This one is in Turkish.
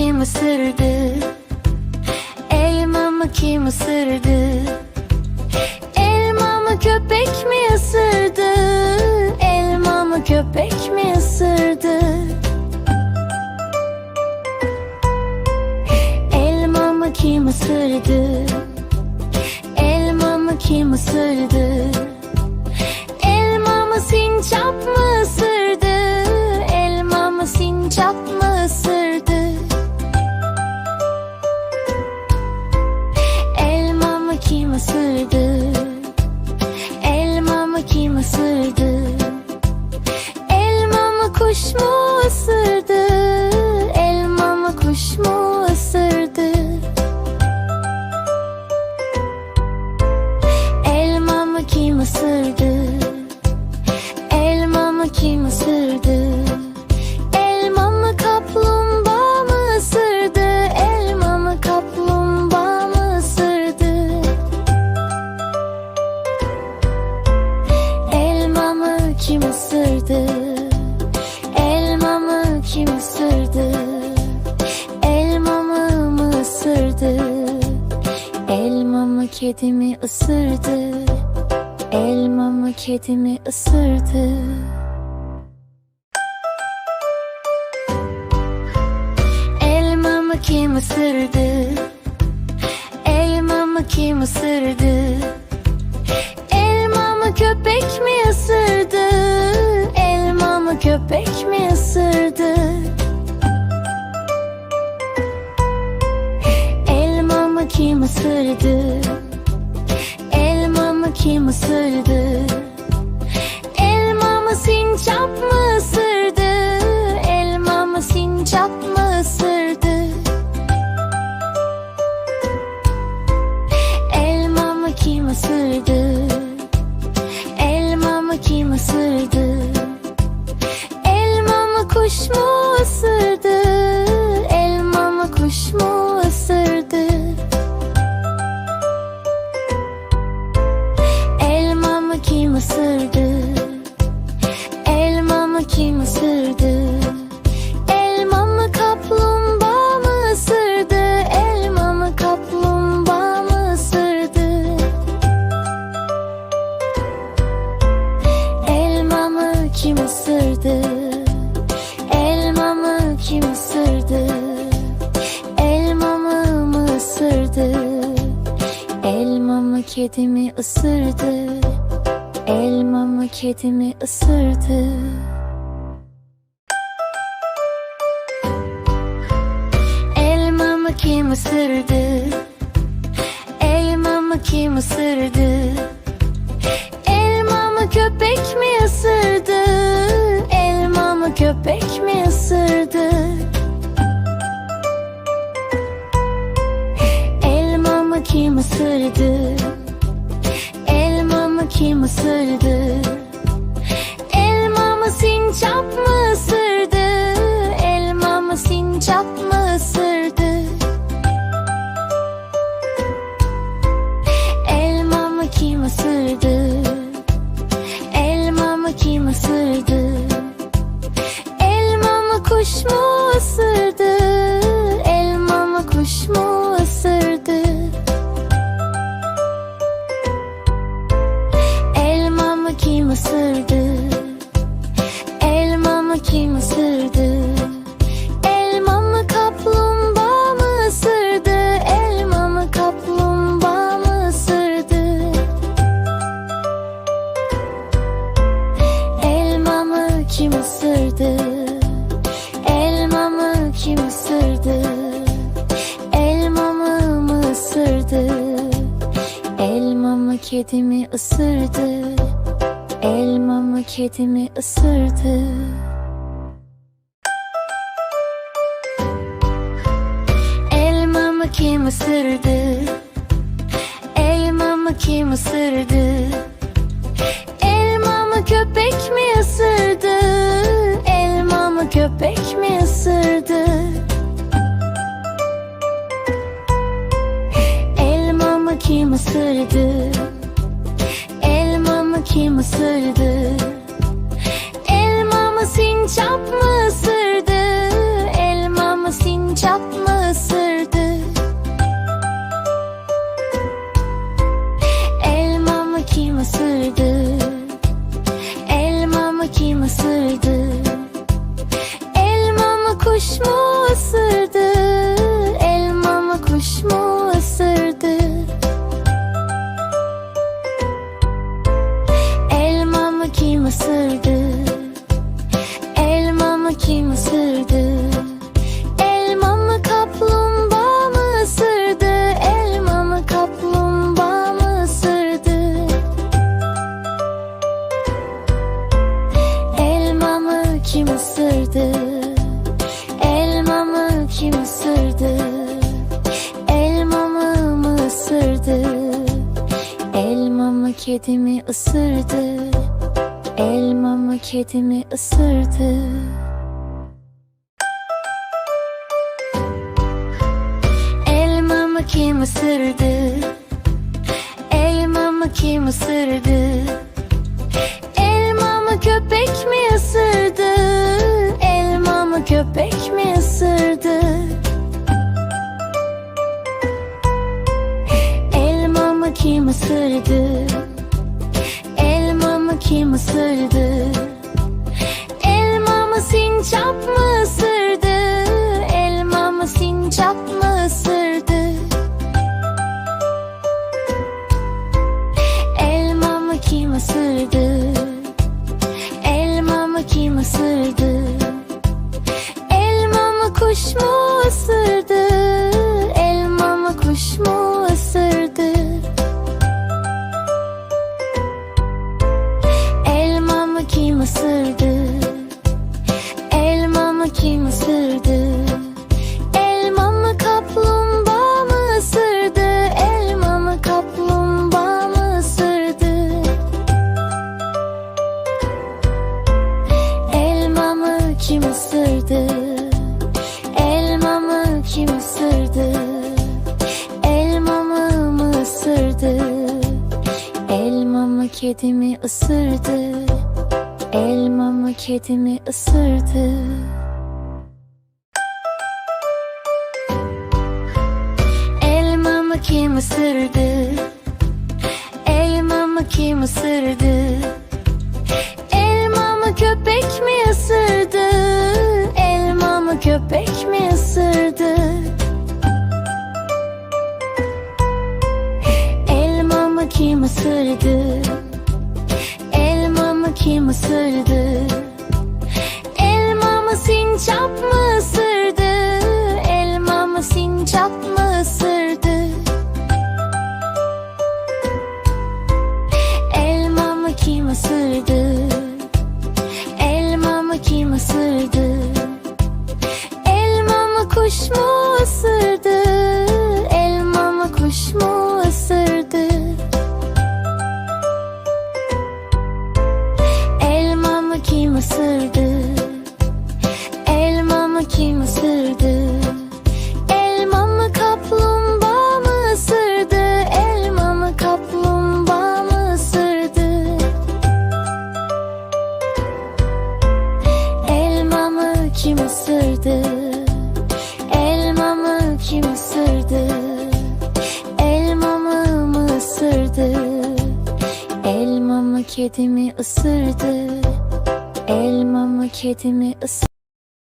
kim ısırdı? Elmamı kim ısırdı? Elmamı köpek mi ısırdı? Elmamı köpek mi ısırdı? Elmamı kim ısırdı? Elmamı kim ısırdı? Elmamı kedi mi ısırdı? Elmamı kedi mi ısırdı? Elmamı kim ısırdı? Elmamı kim ısırdı? Elmamı kim ısırdı? Elmamı sincap mı ısırdı? Elmamı sincap mı ısırdı? Elmamı kim ısırdı? Elmamı kim ısırdı? Elmamı kuş mu ısırdı? Elmamı kedi mi ısırdı? Elmamı kedi mi ısırdı? Elmamı kim ısırdı? Elmamı kim ısırdı? Elmamı köpek mi ısırdı? Elmamı köpek mi ısırdı? Elmamı kim ısırdı? Elmamı kim ısırdı? Elmamı sincap mı ısırdı? Elmamı sincap mı ısırdı? Elmamı kim ısırdı? Elmamı kim ısırdı? Isırdı? Elmamı kim ısırdı? Elmamı kaplumbağa ısırdı? Elmamı kaplumbağa ısırdı? Elmamı kim ısırdı? Elmamı kim ısırdı? Elmamı mı ısırdı? Elmamı kedi mi ısırdı? Elmamı kedi mi ısırdı? Elmamı kim ısırdı? Elmamı kim ısırdı? Elmamı köpek mi ısırdı? Elmamı köpek mi Elmamı kedi mi ısırdı? Elmamı kedi mi ısırdı? Elmamı kim ısırdı? Elmamı kim ısırdı? Elmamı köpek mi ısırdı? Elmamı köpek mi ısırdı? Elmamı kim ısırdı? Elmamı kim Elmamı kedi mi ısırdı? Elmamı kedi mi ısırdı? Elmamı kim ısırdı? Elmamı kim ısırdı? Elmamı köpek mi ısırdı? Elmamı köpek mi ısırdı? Elmamı kim ısırdı? Kim ısırdı? Elmamı sincap mı ısırdı? Elmamı sincap mı ısırdı? Elmamı kim ısırdı? Elmamı kim ısırdı? Elmamı kuş mu ısırdı? Elmamı kim ısırdı? Elmamı kim ısırdı? Elmamı kaplumbağa mı ısırdı? Elmamı kaplumbağa mı ısırdı? Elmamı kim ısırdı? Elmamı kim ısırdı? Elmamı mı ısırdı? Elmamı kedi mi ısırdı? Elmamı kedi mi ısırdı?